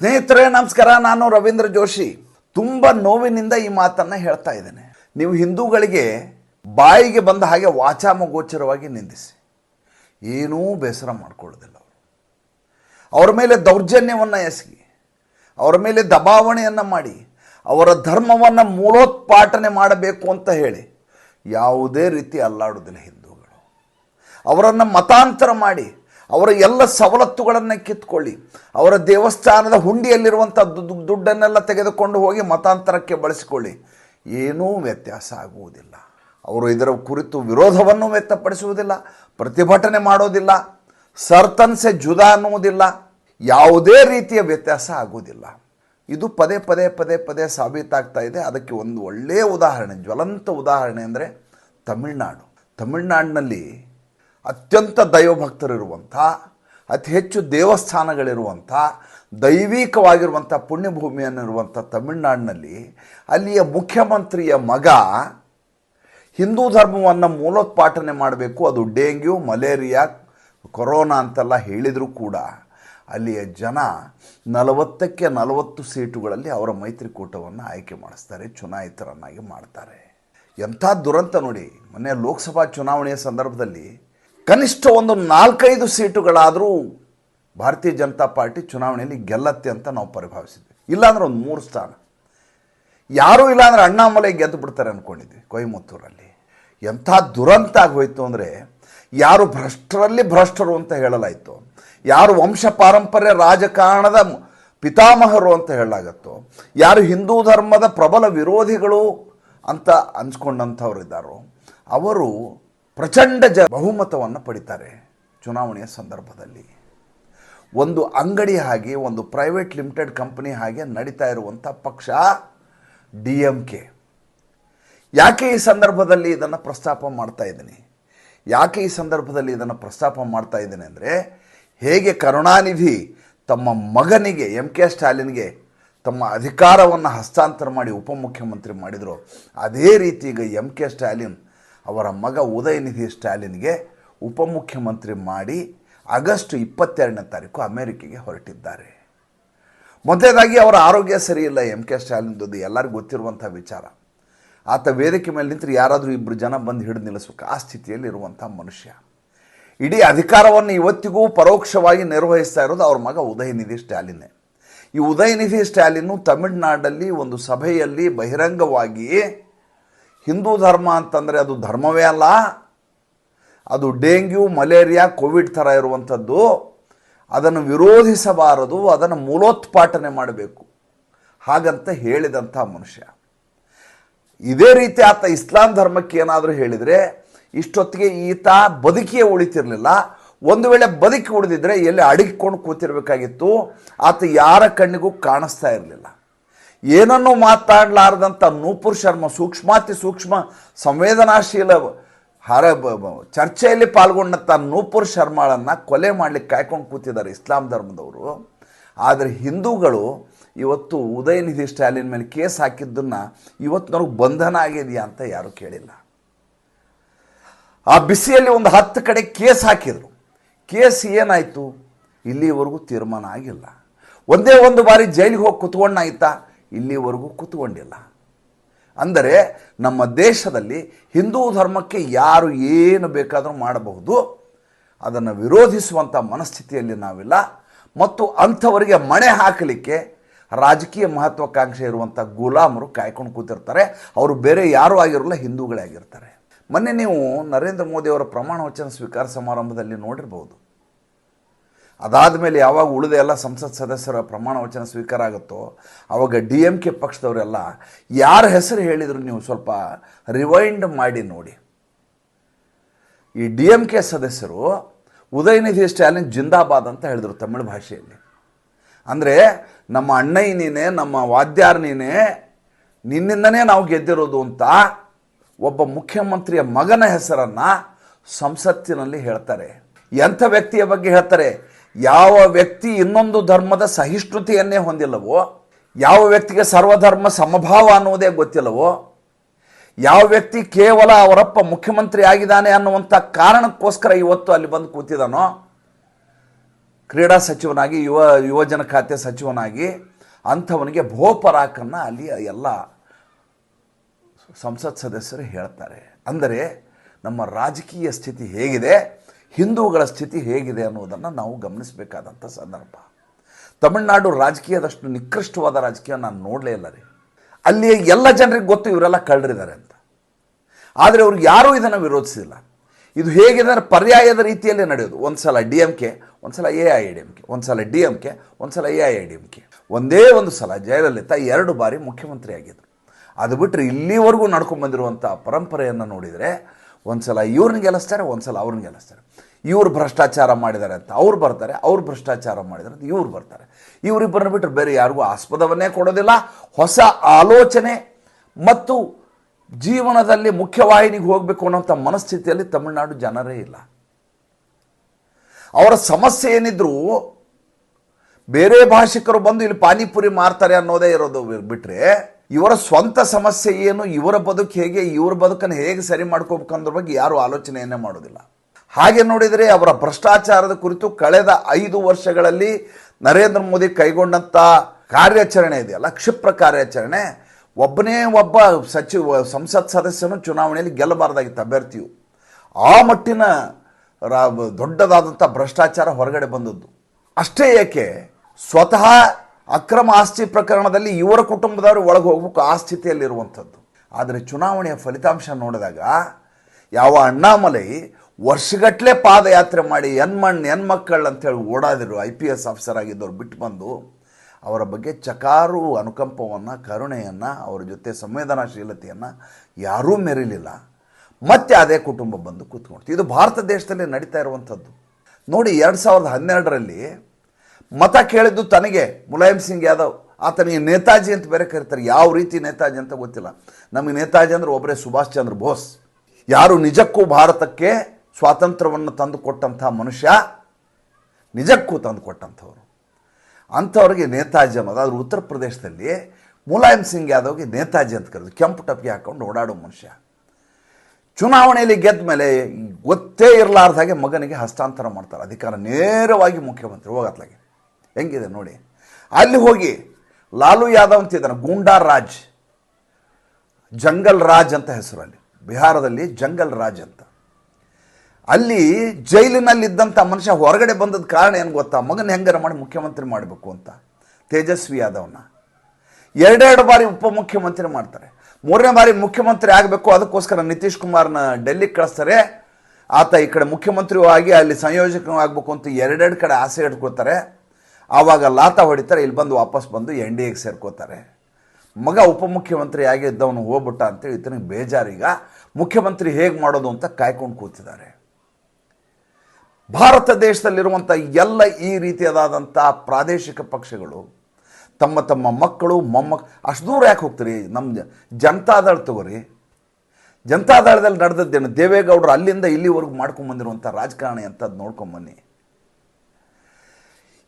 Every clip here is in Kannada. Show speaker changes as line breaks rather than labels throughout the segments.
ಸ್ನೇಹಿತರೆ, ನಮಸ್ಕಾರ. ನಾನು ರವೀಂದ್ರ ಜೋಶಿ. ತುಂಬ ನೋವಿನಿಂದ ಈ ಮಾತನ್ನು ಹೇಳ್ತಾ ಇದ್ದೇನೆ. ನೀವು ಹಿಂದೂಗಳಿಗೆ ಬಾಯಿಗೆ ಬಂದ ಹಾಗೆ ವಾಚಾಮಗೋಚರವಾಗಿ ನಿಂದಿಸಿ. ಏನೂ ಬೇಸರ ಮಾಡ್ಕೊಳ್ಳೋದಿಲ್ಲ ಅವರು. ಅವರ ಮೇಲೆ ದೌರ್ಜನ್ಯವನ್ನು ಎಸಗಿ, ಅವರ ಮೇಲೆ ದಬಾವಣೆಯನ್ನು ಮಾಡಿ, ಅವರ ಧರ್ಮವನ್ನು ಮೂಲೋತ್ಪಾಟನೆ ಮಾಡಬೇಕು ಅಂತ ಹೇಳಿ ಯಾವುದೇ ರೀತಿ ಅಲ್ಲಾಡೋದಿಲ್ಲ ಹಿಂದೂಗಳು. ಅವರನ್ನು ಮತಾಂತರ ಮಾಡಿ ಅವರ ಎಲ್ಲ ಸವಲತ್ತುಗಳನ್ನು ಕಿತ್ಕೊಳ್ಳಿ. ಅವರ ದೇವಸ್ಥಾನದ ಹುಂಡಿಯಲ್ಲಿರುವಂಥ ದುಡ್ಡು ದುಡ್ಡನ್ನೆಲ್ಲ ತೆಗೆದುಕೊಂಡು ಹೋಗಿ ಮತಾಂತರಕ್ಕೆ ಬಳಸಿಕೊಳ್ಳಿ. ಏನೂ ವ್ಯತ್ಯಾಸ ಆಗುವುದಿಲ್ಲ. ಅವರು ಇದರ ಕುರಿತು ವಿರೋಧವನ್ನು ವ್ಯಕ್ತಪಡಿಸುವುದಿಲ್ಲ, ಪ್ರತಿಭಟನೆ ಮಾಡೋದಿಲ್ಲ, ಸರ್ತನ್ಸೆ ಜುದಾ ಅನ್ನುವುದಿಲ್ಲ, ಯಾವುದೇ ರೀತಿಯ ವ್ಯತ್ಯಾಸ ಆಗುವುದಿಲ್ಲ. ಇದು ಪದೇ ಪದೇ ಪದೇ ಪದೇ ಸಾಬೀತಾಗ್ತಾ ಇದೆ. ಅದಕ್ಕೆ ಒಂದು ಒಳ್ಳೆಯ ಉದಾಹರಣೆ, ಜ್ವಲಂತ ಉದಾಹರಣೆ ಅಂದರೆ ತಮಿಳ್ನಾಡು. ತಮಿಳುನಾಡಿನಲ್ಲಿ ಅತ್ಯಂತ ದೈವಭಕ್ತರಿರುವಂಥ, ಅತಿ ಹೆಚ್ಚು ದೇವಸ್ಥಾನಗಳಿರುವಂಥ, ದೈವಿಕವಾಗಿರುವಂಥ ಪುಣ್ಯಭೂಮಿಯನ್ನಿರುವಂಥ ತಮಿಳುನಾಡಿನಲ್ಲಿ ಅಲ್ಲಿಯ ಮುಖ್ಯಮಂತ್ರಿಯ ಮಗ ಹಿಂದೂ ಧರ್ಮವನ್ನು ಮೂಲೋತ್ಪಾಟನೆ ಮಾಡಬೇಕು. ಅದು ಡೆಂಗ್ಯೂ, ಮಲೇರಿಯಾ, ಕೊರೋನಾ ಅಂತೆಲ್ಲ ಹೇಳಿದರೂ ಕೂಡ ಅಲ್ಲಿಯ ಜನ ನಲವತ್ತಕ್ಕೆ ನಲವತ್ತು ಸೀಟುಗಳಲ್ಲಿ ಅವರ ಮೈತ್ರಿಕೂಟವನ್ನು ಆಯ್ಕೆ ಮಾಡಿಸ್ತಾರೆ, ಚುನಾಯಿತರನ್ನಾಗಿ ಮಾಡ್ತಾರೆ. ಎಂಥ ದುರಂತ ನೋಡಿ, ಮೊನ್ನೆ ಲೋಕಸಭಾ ಚುನಾವಣೆಯ ಸಂದರ್ಭದಲ್ಲಿ ಕನಿಷ್ಠ ಒಂದು ನಾಲ್ಕೈದು ಸೀಟುಗಳಾದರೂ ಭಾರತೀಯ ಜನತಾ ಪಾರ್ಟಿ ಚುನಾವಣೆಯಲ್ಲಿ ಗೆಲ್ಲತ್ತೆ ಅಂತ ನಾವು ಪರಿಭಾವಿಸಿದ್ವಿ. ಇಲ್ಲಾಂದ್ರೆ ಒಂದು ಮೂರು ಸ್ಥಾನ. ಯಾರೂ ಇಲ್ಲಾಂದ್ರೆ ಅಣ್ಣಾಮಲೆ ಗೆದ್ದು ಬಿಡ್ತಾರೆ ಅಂದ್ಕೊಂಡಿದ್ವಿ ಕೊಯಮತ್ತೂರಲ್ಲಿ. ಎಂಥ ದುರಂತ ಆಗೋಯ್ತು ಅಂದರೆ ಯಾರು ಭ್ರಷ್ಟರಲ್ಲಿ ಭ್ರಷ್ಟರು ಅಂತ ಹೇಳಲಾಯಿತು. ಯಾರು ವಂಶ ಪಾರಂಪರ್ಯ ರಾಜಕಾರಣದ ಪಿತಾಮಹರು ಅಂತ ಹೇಳಲಾಗತ್ತೋ. ಯಾರು ಹಿಂದೂ ಧರ್ಮದ ಪ್ರಬಲ ವಿರೋಧಿಗಳು ಅಂತ ಅನ್ಸ್ಕೊಂಡಂಥವ್ರು ಇದ್ದಾರೋ ಅವರು ಪ್ರಚಂಡ ಜ ಬಹುಮತವನ್ನು ಪಡಿತಾರೆ ಚುನಾವಣೆಯ ಸಂದರ್ಭದಲ್ಲಿ. ಒಂದು ಅಂಗಡಿ ಹಾಗೆ, ಒಂದು ಪ್ರೈವೇಟ್ ಲಿಮಿಟೆಡ್ ಕಂಪನಿ ಹಾಗೆ ನಡೀತಾ ಇರುವಂಥ ಪಕ್ಷ ಡಿ ಎಂ ಕೆ. ಯಾಕೆ ಈ ಸಂದರ್ಭದಲ್ಲಿ ಇದನ್ನು ಪ್ರಸ್ತಾಪ ಮಾಡ್ತಾ ಇದ್ದೀನಿ? ಯಾಕೆ ಈ ಸಂದರ್ಭದಲ್ಲಿ ಇದನ್ನು ಪ್ರಸ್ತಾಪ ಮಾಡ್ತಾ ಇದ್ದೀನಿ ಅಂದರೆ, ಹೇಗೆ ಕರುಣಾನಿಧಿ ತಮ್ಮ ಮಗನಿಗೆ, ಎಂ ಕೆ ಸ್ಟಾಲಿನ್ಗೆ ತಮ್ಮ ಅಧಿಕಾರವನ್ನು ಹಸ್ತಾಂತರ ಮಾಡಿ ಉಪಮುಖ್ಯಮಂತ್ರಿ ಮಾಡಿದರು, ಅದೇ ರೀತಿ ಈಗ ಎಂ ಕೆ ಸ್ಟಾಲಿನ್ ಅವರ ಮಗ ಉದಯನಿಧಿ ಸ್ಟಾಲಿನ್ಗೆ ಉಪಮುಖ್ಯಮಂತ್ರಿ ಮಾಡಿ ಆಗಸ್ಟ್ ಇಪ್ಪತ್ತೆರಡನೇ ತಾರೀಕು ಅಮೆರಿಕೆಗೆ ಹೊರಟಿದ್ದಾರೆ. ಮೊದಲನೇದಾಗಿ ಅವರ ಆರೋಗ್ಯ ಸರಿಯಿಲ್ಲ ಎಂ ಕೆ ಸ್ಟಾಲಿನ್ದು ಎಲ್ಲರಿಗೂ ಗೊತ್ತಿರುವಂಥ ವಿಚಾರ. ಆತ ವೇದಿಕೆ ಮೇಲೆ ನಿಂತರೆ ಯಾರಾದರೂ ಇಬ್ಬರು ಜನ ಬಂದು ಹಿಡಿದು ನಿಲ್ಲಿಸ್ಬೇಕು, ಆ ಸ್ಥಿತಿಯಲ್ಲಿ ಇರುವಂಥ ಮನುಷ್ಯ. ಇಡೀ ಅಧಿಕಾರವನ್ನು ಇವತ್ತಿಗೂ ಪರೋಕ್ಷವಾಗಿ ನಿರ್ವಹಿಸ್ತಾ ಇರೋದು ಅವ್ರ ಮಗ ಉದಯನಿಧಿ ಸ್ಟಾಲಿನ್ ಈ ಉದಯನಿಧಿ ಸ್ಟಾಲಿನ್ನು ತಮಿಳುನಾಡಲ್ಲಿ ಒಂದು ಸಭೆಯಲ್ಲಿ ಬಹಿರಂಗವಾಗಿ ಹಿಂದೂ ಧರ್ಮ ಅಂತಂದರೆ ಅದು ಧರ್ಮವೇ ಅಲ್ಲ. ಅದು ಡೆಂಗ್ಯೂ, ಮಲೇರಿಯಾ, ಕೋವಿಡ್ ಥರ ಇರುವಂಥದ್ದು. ಅದನ್ನು ವಿರೋಧಿಸಬಾರದು, ಅದನ್ನು ಮೂಲೋತ್ಪಾಟನೆ ಮಾಡಬೇಕು. ಹಾಗಂತ ಹೇಳಿದಂಥ ಮನುಷ್ಯ. ಇದೇ ರೀತಿ ಆತ ಇಸ್ಲಾಂ ಧರ್ಮಕ್ಕೆ ಏನಾದರೂ ಹೇಳಿದರೆ, ಇಷ್ಟೊತ್ತಿಗೆ ಈತ ಬದುಕಿಯೇ ಉಳಿತಿರಲಿಲ್ಲ. ಒಂದು ವೇಳೆ ಬದುಕಿ ಉಳಿದಿದ್ರೆ ಎಲ್ಲಿ ಅಡಗಿಕೊಂಡು ಕೂತಿರಬೇಕಾಗಿತ್ತು, ಆತ ಯಾರ ಕಣ್ಣಿಗೂ ಕಾಣಿಸ್ತಾ ಇರಲಿಲ್ಲ. ಏನನ್ನೂ ಮಾತಾಡಲಾರ್ದಂಥ ನೂಪುರ್ ಶರ್ಮ ಸೂಕ್ಷ್ಮಾತಿ ಸೂಕ್ಷ್ಮ ಸಂವೇದನಾಶೀಲ ಹರ ಚರ್ಚೆಯಲ್ಲಿ ಪಾಲ್ಗೊಂಡಂಥ ನೂಪುರ್ ಶರ್ಮಾಳನ್ನು ಕೊಲೆ ಮಾಡಲಿಕ್ಕೆ ಕಾಯ್ಕೊಂಡು ಕೂತಿದ್ದಾರೆ ಇಸ್ಲಾಂ ಧರ್ಮದವರು. ಆದರೆ ಹಿಂದೂಗಳು ಇವತ್ತು ಉದಯನಿಧಿ ಸ್ಟಾಲಿನ್ ಮೇಲೆ ಕೇಸ್ ಹಾಕಿದ್ದನ್ನು ಇವತ್ತಿನವ್ರಿಗೆ ಬಂಧನ ಆಗಿದೆಯಾ ಅಂತ ಯಾರೂ ಕೇಳಿಲ್ಲ. ಆ ಬಿಸಿಯಲ್ಲಿ ಒಂದು ಹತ್ತು ಕಡೆ ಕೇಸ್ ಹಾಕಿದರು. ಕೇಸ್ ಏನಾಯಿತು? ಇಲ್ಲಿವರೆಗೂ ತೀರ್ಮಾನ ಆಗಿಲ್ಲ. ಒಂದೇ ಒಂದು ಬಾರಿ ಜೈಲಿಗೆ ಹೋಗಿ ಕುತ್ಕೊಂಡಾಯ್ತಾ ಇಲ್ಲಿವರೆಗೂ ಕೂತ್ಕೊಂಡಿಲ್ಲ. ಅಂದರೆ ನಮ್ಮ ದೇಶದಲ್ಲಿ ಹಿಂದೂ ಧರ್ಮಕ್ಕೆ ಯಾರು ಏನು ಬೇಕಾದರೂ ಮಾಡಬಹುದು, ಅದನ್ನು ವಿರೋಧಿಸುವಂಥ ಮನಸ್ಥಿತಿಯಲ್ಲಿ ನಾವಿಲ್ಲ. ಮತ್ತು ಅಂಥವರಿಗೆ ಮಣೆ ಹಾಕಲಿಕ್ಕೆ ರಾಜಕೀಯ ಮಹತ್ವಾಕಾಂಕ್ಷೆ ಇರುವಂಥ ಗುಲಾಮರು ಕಾಯ್ಕೊಂಡು ಕೂತಿರ್ತಾರೆ. ಅವರು ಬೇರೆ ಯಾರೂ ಆಗಿರಲ್ಲ, ಹಿಂದೂಗಳೇ ಆಗಿರ್ತಾರೆ. ಮೊನ್ನೆ ನೀವು ನರೇಂದ್ರ ಮೋದಿಯವರ ಪ್ರಮಾಣ ವಚನ ಸ್ವೀಕಾರ ಸಮಾರಂಭದಲ್ಲಿ ನೋಡಿರ್ಬೋದು. ಅದಾದ ಮೇಲೆ ಯಾವಾಗ ಉಳಿದ ಎಲ್ಲ ಸಂಸತ್ ಸದಸ್ಯರ ಪ್ರಮಾಣ ವಚನ ಸ್ವೀಕಾರ ಆಗುತ್ತೋ ಆವಾಗ ಡಿ ಎಂ ಕೆ ಪಕ್ಷದವರೆಲ್ಲ ಯಾರ ಹೆಸರು ಹೇಳಿದರು ನೀವು ಸ್ವಲ್ಪ ರಿವೈಂಡ್ ಮಾಡಿ ನೋಡಿ. ಈ ಡಿ ಎಂ ಕೆ ಸದಸ್ಯರು ಉದಯನಿಧಿ ಸ್ಟ್ಯಾಲಿನ್ ಜಿಂದಾಬಾದ್ ಅಂತ ಹೇಳಿದರು ತಮಿಳು ಭಾಷೆಯಲ್ಲಿ. ಅಂದರೆ ನಮ್ಮ ಅಣ್ಣಯ್ಯ ನೀನೇ ನಮ್ಮ ವಾದ್ಯಾರ್ ನೀನೇ ನಿನ್ನಿಂದನೇ ನಾವು ಗೆದ್ದಿರೋದು ಅಂತ ಒಬ್ಬ ಮುಖ್ಯಮಂತ್ರಿಯ ಮಗನ ಹೆಸರನ್ನು ಸಂಸತ್ತಿನಲ್ಲಿ ಹೇಳ್ತಾರೆ. ಎಂಥ ವ್ಯಕ್ತಿಯ ಬಗ್ಗೆ ಹೇಳ್ತಾರೆ? ಯಾವ ವ್ಯಕ್ತಿ ಇನ್ನೊಂದು ಧರ್ಮದ ಸಹಿಷ್ಣುತೆಯನ್ನೇ ಹೊಂದಿಲ್ಲವೋ, ಯಾವ ವ್ಯಕ್ತಿಗೆ ಸರ್ವಧರ್ಮ ಸಮಭಾವ ಅನ್ನುವುದೇ ಗೊತ್ತಿಲ್ಲವೋ, ಯಾವ ವ್ಯಕ್ತಿ ಕೇವಲ ಅವರಪ್ಪ ಮುಖ್ಯಮಂತ್ರಿ ಆಗಿದ್ದಾನೆ ಅನ್ನುವಂಥ ಕಾರಣಕ್ಕೋಸ್ಕರ ಇವತ್ತು ಅಲ್ಲಿ ಬಂದು ಕೂತಿದ್ದಾನೋ, ಕ್ರೀಡಾ ಸಚಿವನಾಗಿ, ಯುವ, ಯುವಜನ ಖಾತೆ ಸಚಿವನಾಗಿ ಅಂಥವನಿಗೆ ಭೋಪರಾಕನ್ನು ಅಲ್ಲಿ ಎಲ್ಲ ಸಂಸತ್ ಸದಸ್ಯರು ಹೇಳ್ತಾರೆ. ಅಂದರೆ ನಮ್ಮ ರಾಜಕೀಯ ಸ್ಥಿತಿ ಹೇಗಿದೆ? ಹಿಂದೂಗಳ ಸ್ಥಿತಿ ಹೇಗಿದೆ ಅನ್ನೋದನ್ನು ನಾವು ಗಮನಿಸಬೇಕಾದಂಥ ಸಂದರ್ಭ. ತಮಿಳುನಾಡು ರಾಜಕೀಯದಷ್ಟು ನಿಕೃಷ್ಟವಾದ ರಾಜಕೀಯ ನಾನು ನೋಡಲೇ ಇಲ್ಲ ರೀ. ಅಲ್ಲಿ ಎಲ್ಲ ಜನರಿಗೆ ಗೊತ್ತು ಇವರೆಲ್ಲ ಕಳ್ಳರಿದ್ದಾರೆ ಅಂತ. ಆದರೆ ಅವ್ರಿಗೆ ಯಾರೂ ಇದನ್ನು ವಿರೋಧಿಸಿಲ್ಲ. ಇದು ಹೇಗಿದೆ ಅಂದರೆ ಪರ್ಯಾಯದ ರೀತಿಯಲ್ಲೇ ನಡೆಯೋದು. ಒಂದು ಸಲ ಡಿ ಎಂ ಕೆ ಒಂದು ಸಲ A I D M K ಒಂದು ಸಲ ಡಿ ಎಂ ಕೆ ಒಂದು ಸಲ A I D M K. ಒಂದೇ ಒಂದು ಸಲ ಜಯಲಲಿತಾ ಎರಡು ಬಾರಿ ಮುಖ್ಯಮಂತ್ರಿ ಆಗಿದ್ದರು ಅದು ಬಿಟ್ಟರೆ ಇಲ್ಲಿವರೆಗೂ ನಡ್ಕೊಂಡು ಬಂದಿರುವಂಥ ಪರಂಪರೆಯನ್ನು ನೋಡಿದರೆ ಒಂದು ಸಲ ಇವ್ರನ್ನ ಗೆಲ್ಲಿಸ್ತಾರೆ ಒಂದು ಸಲ ಅವ್ರನ್ನ ಗೆಲ್ಲಿಸ್ತಾರೆ. ಇವ್ರು ಭ್ರಷ್ಟಾಚಾರ ಮಾಡಿದ್ದಾರೆ ಅಂತ ಅವ್ರು ಬರ್ತಾರೆ, ಅವ್ರು ಭ್ರಷ್ಟಾಚಾರ ಮಾಡಿದ್ದಾರೆ ಅಂತ ಇವ್ರು ಬರ್ತಾರೆ. ಇವರಿಬ್ಬರನ್ನ ಬಿಟ್ಟರೆ ಬೇರೆ ಯಾರಿಗೂ ಆಸ್ಪದವನ್ನೇ ಕೊಡೋದಿಲ್ಲ. ಹೊಸ ಆಲೋಚನೆ ಮತ್ತು ಜೀವನದಲ್ಲಿ ಮುಖ್ಯವಾಹಿನಿಗೆ ಹೋಗಬೇಕು ಅನ್ನೋಂಥ ಮನಸ್ಥಿತಿಯಲ್ಲಿ ತಮಿಳುನಾಡು ಜನರೇ ಇಲ್ಲ. ಅವರ ಸಮಸ್ಯೆ ಏನಿದ್ರು ಬೇರೆ ಭಾಷಿಕರು ಬಂದು ಇಲ್ಲಿ ಪಾನಿಪುರಿ ಮಾರ್ತಾರೆ ಅನ್ನೋದೇ ಇರೋದು ಬಿಟ್ಟರೆ ಇವರ ಸ್ವಂತ ಸಮಸ್ಯೆ ಏನು, ಇವರ ಬದುಕು ಹೇಗೆ, ಇವರ ಬದುಕನ್ನು ಹೇಗೆ ಸರಿ ಮಾಡ್ಕೋಬೇಕು ಅನ್ನೋದ್ರ ಬಗ್ಗೆ ಯಾರು ಆಲೋಚನೆಯನ್ನೇ ಮಾಡೋದಿಲ್ಲ. ಹಾಗೆ ನೋಡಿದರೆ ಅವರ ಭ್ರಷ್ಟಾಚಾರದ ಕುರಿತು ಕಳೆದ ಐದು ವರ್ಷಗಳಲ್ಲಿ ನರೇಂದ್ರ ಮೋದಿ ಕೈಗೊಂಡಂಥ ಕಾರ್ಯಾಚರಣೆ ಇದೆಯಲ್ಲ, ಕ್ಷಿಪ್ರ ಕಾರ್ಯಾಚರಣೆ, ಒಬ್ಬನೇ ಒಬ್ಬ ಸಚಿವ, ಸಂಸತ್ ಸದಸ್ಯನು ಚುನಾವಣೆಯಲ್ಲಿ ಗೆಲ್ಲಬಾರ್ದಾಗಿತ್ತು ಅಭ್ಯರ್ಥಿಯು. ಆ ಮಟ್ಟಿನ ದೊಡ್ಡದಾದಂಥ ಭ್ರಷ್ಟಾಚಾರ ಹೊರಗಡೆ ಬಂದದ್ದು. ಅಷ್ಟೇ ಏಕೆ, ಸ್ವತಃ ಅಕ್ರಮ ಆಸ್ತಿ ಪ್ರಕರಣದಲ್ಲಿ ಇವರ ಕುಟುಂಬದವರು ಒಳಗೆ ಹೋಗ್ಬೇಕು ಆ ಸ್ಥಿತಿಯಲ್ಲಿರುವಂಥದ್ದು ಆದರೆ ಚುನಾವಣೆಯ ಫಲಿತಾಂಶ ನೋಡಿದಾಗ ಯಾವ ಅಣ್ಣಾಮಲೈ ವರ್ಷಗಟ್ಟಲೆ ಪಾದಯಾತ್ರೆ ಮಾಡಿ ಎನ್ ಹೆಣ್ಮಕ್ಕಳು ಅಂತೇಳಿ ಓಡಾದಿರು ಐ ಪಿ ಎಸ್ ಆಫೀಸರ್ ಆಗಿದ್ದವ್ರು ಬಿಟ್ಟು ಬಂದು ಅವರ ಬಗ್ಗೆ ಚಕಾರು ಅನುಕಂಪವನ್ನು, ಕರುಣೆಯನ್ನು, ಅವರ ಜೊತೆ ಸಂವೇದನಾಶೀಲತೆಯನ್ನು ಯಾರೂ ಮೆರಿಲಿಲ್ಲ. ಮತ್ತೆ ಅದೇ ಕುಟುಂಬ ಬಂದು ಕೂತ್ಕೊಳ್ತು ಇದು ಭಾರತ ದೇಶದಲ್ಲಿ ನಡೀತಾ ಇರುವಂಥದ್ದು. ನೋಡಿ, ಎರಡು ಸಾವಿರದ ಹನ್ನೆರಡರಲ್ಲಿ ಮತ ಕೇಳಿದ್ದು ತನಗೆ. ಮುಲಾಯಂ ಸಿಂಗ್ ಯಾದವ್, ಆತನಿಗೆ ನೇತಾಜಿ ಅಂತ ಬೇರೆ ಕರೀತಾರೆ. ಯಾವ ರೀತಿ ನೇತಾಜಿ ಅಂತ ಗೊತ್ತಿಲ್ಲ. ನಮಗೆ ನೇತಾಜಿ ಅಂದ್ರೆ ಒಬ್ಬರೇ ಸುಭಾಷ್ ಚಂದ್ರ ಬೋಸ್. ಯಾರು ನಿಜಕ್ಕೂ ಭಾರತಕ್ಕೆ ಸ್ವಾತಂತ್ರ್ಯವನ್ನು ತಂದು ಕೊಟ್ಟಂಥ ಮನುಷ್ಯ ನಿಜಕ್ಕೂ ತಂದು ಕೊಟ್ಟಂಥವ್ರು ಅಂಥವ್ರಿಗೆ ನೇತಾಜಿ ಅನ್ನೋದು, ಆದ್ರೆ ಉತ್ತರ ಪ್ರದೇಶದಲ್ಲಿ ಮುಲಾಯಂ ಸಿಂಗ್ ಯಾದವ್ಗೆ ನೇತಾಜಿ ಅಂತ ಕರೆದು ಕೆಂಪು ಟಪ್ಪಿ ಹಾಕೊಂಡು ಓಡಾಡೋ ಮನುಷ್ಯ. ಚುನಾವಣೆಯಲ್ಲಿ ಗೆದ್ದ ಮೇಲೆ ಗೊತ್ತೇ ಇರಲಾರ್ದಾಗೆ ಮಗನಿಗೆ ಹಸ್ತಾಂತರ ಮಾಡ್ತಾರೆ. ಅಧಿಕಾರ ನೇರವಾಗಿ ಮುಖ್ಯಮಂತ್ರಿ, ಹೋಗತ್ಲಾಗೆ. ಹೆಂಗಿದೆ ನೋಡಿ. ಅಲ್ಲಿ ಹೋಗಿ ಲಾಲು ಯಾದವ್ ಅಂತ ಇದ್ದಾನೆ, ಗೂಂಡಾ ರಾಜ್, ಜಂಗಲ್ ರಾಜ್ ಅಂತ ಹೆಸರು ಅಲ್ಲಿ. ಬಿಹಾರದಲ್ಲಿ ಜಂಗಲ್ ರಾಜ್ ಅಂತ. ಅಲ್ಲಿ ಜೈಲಿನಲ್ಲಿದ್ದಂಥ ಮನುಷ್ಯ ಹೊರಗಡೆ ಬಂದದ ಕಾರಣ ಏನು ಗೊತ್ತಾ? ಮಗನ ಹೆಂಗಾರ ಮಾಡಿ ಮುಖ್ಯಮಂತ್ರಿ ಮಾಡಬೇಕು ಅಂತ. ತೇಜಸ್ವಿ ಯಾದವ್ನ. ಎರಡೆರಡು ಬಾರಿ ಉಪಮುಖ್ಯಮಂತ್ರಿ ಮಾಡ್ತಾರೆ. ಮೂರನೇ ಬಾರಿ ಮುಖ್ಯಮಂತ್ರಿ ಆಗಬೇಕು, ಅದಕ್ಕೋಸ್ಕರ ನಿತೀಶ್ ಕುಮಾರ್ನ ಡೆಲ್ಲಿಗೆ ಕಳಿಸ್ತಾರೆ. ಆತ ಈ ಕಡೆ ಮುಖ್ಯಮಂತ್ರಿಯೂ ಆಗಿ ಅಲ್ಲಿ ಸಂಯೋಜಕನೂ ಆಗಬೇಕು ಅಂತ ಎರಡೆರಡು ಕಡೆ ಆಸೆ ಇಟ್ಕೊಳ್ತಾರೆ. ಆವಾಗ ಲಾತ ಹೊಡಿತಾರೆ, ಇಲ್ಲಿ ಬಂದು ವಾಪಸ್ ಬಂದು ಎನ್ ಡಿ ಎಗೆ ಸೇರ್ಕೋತಾರೆ. ಮಗ ಉಪಮುಖ್ಯಮಂತ್ರಿ ಆಗಿದ್ದವನು ಹೋಗ್ಬಿಟ್ಟ ಅಂತೇಳಿ ಇತನಿಗೆ ಬೇಜಾರೀಗ ಮುಖ್ಯಮಂತ್ರಿ ಹೇಗೆ ಮಾಡೋದು ಅಂತ ಕಾಯ್ಕೊಂಡು ಕೂತಿದ್ದಾರೆ. ಭಾರತ ದೇಶದಲ್ಲಿರುವಂಥ ಎಲ್ಲ ಈ ರೀತಿಯಾದಂಥ ಪ್ರಾದೇಶಿಕ ಪಕ್ಷಗಳು, ತಮ್ಮ ತಮ್ಮ ಮಕ್ಕಳು ಮೊಮ್ಮಕ್ ಅಷ್ಟು ದೂರ ಯಾಕೆ ಹೋಗ್ತೀರಿ? ನಮ್ಮ ಜನತಾದಳ ತಗೋರಿ. ಜನತಾದಳದಲ್ಲಿ ನಡೆದದ್ದೇನು? ದೇವೇಗೌಡರು ಅಲ್ಲಿಂದ ಇಲ್ಲಿವರೆಗೂ ಮಾಡ್ಕೊಂಬಂದಿರುವಂಥ ರಾಜಕಾರಣಿ ಅಂತದ್ದು ನೋಡ್ಕೊಂಬನ್ನಿ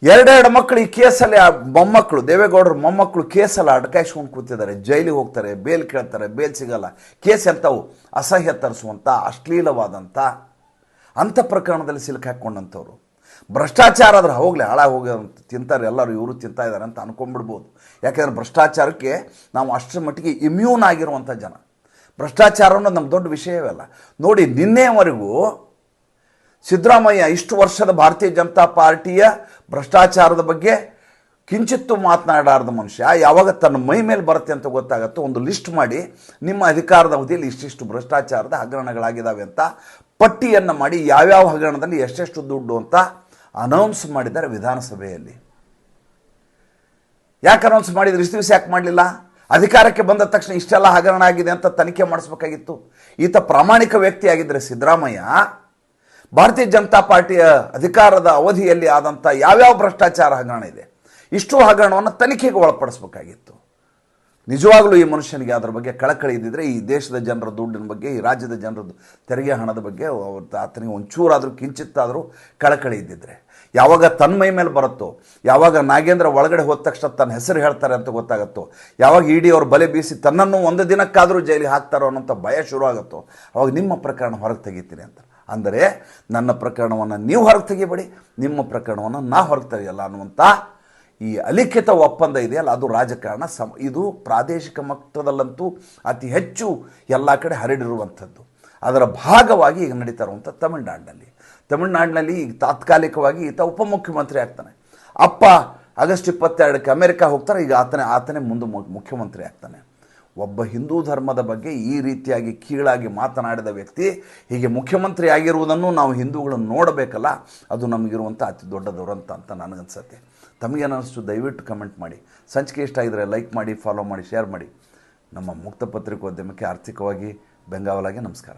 ಎರಡೆರಡು ಮಕ್ಕಳು ಈ ಕೇಸಲ್ಲಿ ಆ ಮೊಮ್ಮಕ್ಕಳು, ದೇವೇಗೌಡರ ಮೊಮ್ಮಕ್ಕಳು ಕೇಸಲ್ಲಿ ಅಡ್ಕಾಯಿಸ್ಕೊಂಡು ಕೂತಿದ್ದಾರೆ. ಜೈಲಿಗೆ ಹೋಗ್ತಾರೆ, ಬೇಲ್ ಕೇಳ್ತಾರೆ, ಬೇಲ್ ಸಿಗಲ್ಲ. ಕೇಸ್ ಎಂಥವು? ಅಸಹ್ಯ ತರಿಸುವಂಥ, ಅಶ್ಲೀಲವಾದಂಥ, ಅಂಥ ಪ್ರಕರಣದಲ್ಲಿ ಸಿಲುಕ್ ಹಾಕ್ಕೊಂಡಂಥವ್ರು. ಭ್ರಷ್ಟಾಚಾರ ಆದ್ರೆ ಹೋಗಲಿ, ಹಾಳಾಗಿ ಹೋಗಿ ತಿಂತಾರೆ ಎಲ್ಲರೂ, ಇವರು ತಿಂತಾ ಇದ್ದಾರೆ ಅಂತ ಅಂದ್ಕೊಂಡ್ಬಿಡ್ಬೋದು ಯಾಕೆಂದರೆ ಭ್ರಷ್ಟಾಚಾರಕ್ಕೆ ನಾವು ಅಷ್ಟರ ಮಟ್ಟಿಗೆ ಇಮ್ಯೂನ್ ಆಗಿರುವಂಥ ಜನ. ಭ್ರಷ್ಟಾಚಾರ ಅನ್ನೋದು ನಮ್ಮ ದೊಡ್ಡ ವಿಷಯವೇ ಅಲ್ಲ. ನೋಡಿ, ನಿನ್ನೆವರೆಗೂ ಸಿದ್ದರಾಮಯ್ಯ ಇಷ್ಟು ವರ್ಷದ ಭಾರತೀಯ ಜನತಾ ಪಾರ್ಟಿಯ ಭ್ರಷ್ಟಾಚಾರದ ಬಗ್ಗೆ ಕಿಂಚಿತ್ತು ಮಾತನಾಡಾರದ ಮನುಷ್ಯ. ಯಾವಾಗ ತನ್ನ ಮೈ ಮೇಲೆ ಬರುತ್ತೆ ಅಂತ ಗೊತ್ತಾಗತ್ತೋ. ಒಂದು ಲಿಸ್ಟ್ ಮಾಡಿ. ನಿಮ್ಮ ಅಧಿಕಾರದ ಅವಧಿಯಲ್ಲಿ ಇಷ್ಟಿಷ್ಟು ಭ್ರಷ್ಟಾಚಾರದ ಹಗರಣಗಳಾಗಿದ್ದಾವೆ ಅಂತ, ಪಟ್ಟಿಯನ್ನು ಮಾಡಿ ಯಾವ್ಯಾವ ಹಗರಣದಲ್ಲಿ ಎಷ್ಟೆಷ್ಟು ದುಡ್ಡು ಅಂತ ಅನೌನ್ಸ್ ಮಾಡಿದ್ದಾರೆ ವಿಧಾನಸಭೆಯಲ್ಲಿ. ಯಾಕೆ ಅನೌನ್ಸ್ ಮಾಡಿದ್ರು? ಇಷ್ಟು ದಿವಸ ಯಾಕೆ ಮಾಡಲಿಲ್ಲ? ಅಧಿಕಾರಕ್ಕೆ ಬಂದ ತಕ್ಷಣ ಇಷ್ಟೆಲ್ಲ ಹಗರಣ ಆಗಿದೆ ಅಂತ ತನಿಖೆ ಮಾಡಿಸ್ಬೇಕಾಗಿತ್ತು. ಈತ ಪ್ರಾಮಾಣಿಕ ವ್ಯಕ್ತಿಯಾಗಿದ್ದರೆ ಸಿದ್ದರಾಮಯ್ಯ ಭಾರತೀಯ ಜನತಾ ಪಾರ್ಟಿಯ ಅಧಿಕಾರದ ಅವಧಿಯಲ್ಲಿ ಆದಂಥ ಯಾವ್ಯಾವ ಭ್ರಷ್ಟಾಚಾರ ಹಗರಣ ಇದೆ, ಇಷ್ಟು ಹಗರಣವನ್ನು ತನಿಖೆಗೆ ಒಳಪಡಿಸಬೇಕಾಗಿತ್ತು. ನಿಜವಾಗಲೂ ಈ ಮನುಷ್ಯನಿಗೆ ಅದರ ಬಗ್ಗೆ ಕಳಕಳಿ ಇದ್ದಿದ್ರೆ ಈ ದೇಶದ ಜನರ ದುಡ್ಡಿನ ಬಗ್ಗೆ, ಈ ರಾಜ್ಯದ ಜನರ ತೆರಿಗೆ ಹಣದ ಬಗ್ಗೆ ಅವ್ರ ಆತನಿಗೆ ಒಂಚೂರಾದರೂ ಕಿಂಚಿತ್ತಾದರೂ ಕಳಕಳಿ ಇದ್ದಿದ್ರೆ. ಯಾವಾಗ ತನ್ನ ಮೈ ಮೇಲೆ ಬರುತ್ತೋ, ಯಾವಾಗ ನಾಗೇಂದ್ರ ಒಳಗಡೆ ಹೋದ ತಕ್ಷಣ ತನ್ನ ಹೆಸರು ಹೇಳ್ತಾರೆ ಅಂತ ಗೊತ್ತಾಗುತ್ತೋ, ಯಾವಾಗ ಇಡಿ ಅವ್ರ ಬಲೆ ಬೀಸಿ ತನ್ನನ್ನು ಒಂದು ದಿನಕ್ಕಾದರೂ ಜೈಲಿಗೆ ಹಾಕ್ತಾರೋ ಅನ್ನೋಂಥ ಭಯ ಶುರು ಅವಾಗ ನಿಮ್ಮ ಪ್ರಕರಣ ಹೊರಗೆ ತೆಗಿತೀನಿ ಅಂತ. ಅಂದರೆ ನನ್ನ ಪ್ರಕರಣವನ್ನು ನೀವು ಹೊರಗೆ ತೆಗಿಬೇಡಿ ನಿಮ್ಮ ಪ್ರಕರಣವನ್ನು ನಾ ಹೊರಗೆ ತೆಗೆಯಲ್ಲ ಅನ್ನುವಂಥ ಈ ಅಲಿಖಿತ ಒಪ್ಪಂದ ಇದೆಯಲ್ಲ, ಅದು ರಾಜಕಾರಣ ಸಮ, ಇದು ಪ್ರಾದೇಶಿಕ ಮಟ್ಟದಲ್ಲಂತೂ ಅತಿ ಹೆಚ್ಚು ಎಲ್ಲ ಕಡೆ ಹರಡಿರುವಂಥದ್ದು. ಅದರ ಭಾಗವಾಗಿ ಈಗ ನಡೀತಾ ಇರುವಂಥ ತಮಿಳುನಾಡಿನಲ್ಲಿ. ತಮಿಳುನಾಡಿನಲ್ಲಿ ಈಗ ತಾತ್ಕಾಲಿಕವಾಗಿ ಈತ ಉಪಮುಖ್ಯಮಂತ್ರಿ ಆಗ್ತಾನೆ. ಅಪ್ಪ ಆಗಸ್ಟ್ ಇಪ್ಪತ್ತೆರಡಕ್ಕೆ ಅಮೆರಿಕ ಹೋಗ್ತಾರೆ, ಈಗ ಆತನೇ ಆತನೇ ಮುಂದೆ ಮುಖ್ಯಮಂತ್ರಿ ಆಗ್ತಾನೆ. ಒಬ್ಬ ಹಿಂದೂ ಧರ್ಮದ ಬಗ್ಗೆ ಈ ರೀತಿಯಾಗಿ ಕೀಳಾಗಿ ಮಾತನಾಡಿದ ವ್ಯಕ್ತಿ ಹೀಗೆ ಮುಖ್ಯಮಂತ್ರಿ ಆಗಿರುವುದನ್ನು ನಾವು ಹಿಂದೂಗಳು ನೋಡಬೇಕಲ್ಲ, ಅದು ನಮಗಿರುವಂಥ ಅತಿ ದೊಡ್ಡ ದುರಂತ ಅಂತ ನನಗನ್ಸತ್ತೆ. ತಮಗೇನಿಸ್ತು ದಯವಿಟ್ಟು ಕಮೆಂಟ್ ಮಾಡಿ. ಸಂಚಿಕೆ ಇಷ್ಟ ಆಗಿದ್ರೆ ಲೈಕ್ ಮಾಡಿ, ಫಾಲೋ ಮಾಡಿ, ಶೇರ್ ಮಾಡಿ. ನಮ್ಮ ಮುಕ್ತ ಪತ್ರಿಕೋದ್ಯಮಕ್ಕೆ ಆರ್ಥಿಕವಾಗಿ ಬೆಂಗಾವಲಾಗಿ ನಮಸ್ಕಾರ.